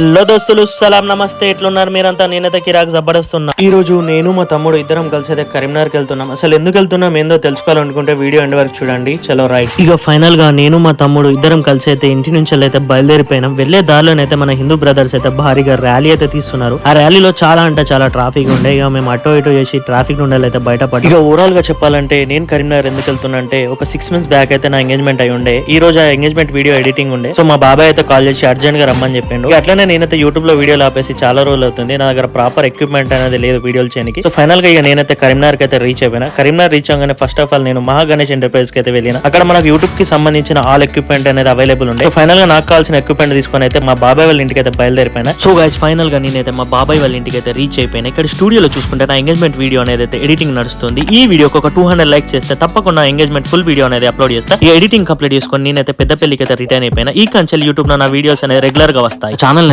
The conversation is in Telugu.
హలో దోస్తులు సలాం నమస్తే. ఎట్లున్నారు మీరంతా? నేనైతే కిరాక్ జబర్దస్తున్నా. ఈ రోజు నేను మా తమ్ముడు ఇద్దరం కలిసి అయితే కరీంనగర్కి వెళ్తున్నాం. అసలు ఎందుకు వెళ్తున్నాం ఏందో తెలుసుకోవాలనుకుంటే వీడియో ఎండ్ వరకు చూడండి. చలో రైట్. ఇక ఫైనల్గా నేను మా తమ్ముడు ఇద్దరం కలిసి అయితే ఇంటి నుంచి అయితే బయలుదేరిపోయినాం. వెళ్ళే దారిలోనైతే మన హిందూ బ్రదర్స్ అయితే భారీగా ర్యాలీ అయితే తీస్తున్నారు. ఆ ర్యాలీలో చాలా అంటే చాలా ట్రాఫిక్ ఉండే. ఇక మేము అటో ఇటో చేసి ట్రాఫిక్ నుండి అయితే బయటపడి ఇక ఓవరాల్గా చెప్పాలంటే నేను కరీంనగర్ ఎందుకు వెళ్తున్నా అంటే ఒక సిక్స్ మంత్స్ బ్యాక్ అయితే నా ఎంగేజ్మెంట్ అయి ఉండే. ఈ రోజు ఆ ఎంగేజ్మెంట్ వీడియో ఎడిటింగ్ ఉండే. సో మా బాబాయ్ అయితే కాల్ చేసి అర్జెంట్గా రమ్మని చెప్పిండు. అట్లనే నేనైతే యూట్యూబ్లో వీడియోలు ఆపేసి చాలా రోజులు అవుతుంది. నా దగ్గర ప్రాపర్ ఎక్విప్మెంట్ అనేది లేదు వీడియోలు చేయడానికి. సో ఫైనల్గా ఇక నేనైతే కరీంనగర్కి అయితే రీచ్ అయిపోయినా. కరీంనగర్ రీచ్ అవగానే ఫస్ట్ ఆఫ్ ఆల్ నేను మహా గణేష్ ఎంటర్ప్రైజ్కి అయితే వెళ్ళిన. అక్కడ మనకు యూట్యూబ్కి సంబంధించిన ఆల్ ఎక్విప్మెంట్ అనేది అవైలబుల్ ఉండే. సో ఫైనల్గా నాకు కావాల్సిన ఎక్విప్మెంట్ తీసుకొని అయితే మా బాబాయ్ వాళ్ళ ఇంటికి అయితే బయలుదేరిపోయినా. సో గైస్ ఫైనల్గా నేనైతే మా బాబాయ్ వాళ్ళ ఇంటికి అయితే రీచ్ అయిపోయినా. ఇక్కడ స్టూడియోలో చూసుకుంటే నా ఎంగేజ్మెంట్ వీడియో అనేది అయితే ఎడిటింగ్ నడుస్తుంది. ఈ వీడియోకి ఒక టూ హండ్రెడ్ లైక్ చేస్తే తప్పకుండా ఎంగేజ్మెంట్ ఫుల్ వీడియో అనేది అప్లోడ్ చేస్తా. ఈ ఎడిటింగ్ కంప్లీట్ చేసుకొని నేనైతే పెద్ద పెళ్ళికి అయితే రిటర్న్ అయిపోయినా. ఈ కంచెల్ యూట్యూబ్లో నా వీడియోస్ అనేది రెగ్యులర్గా వస్తాయి. ఛానల్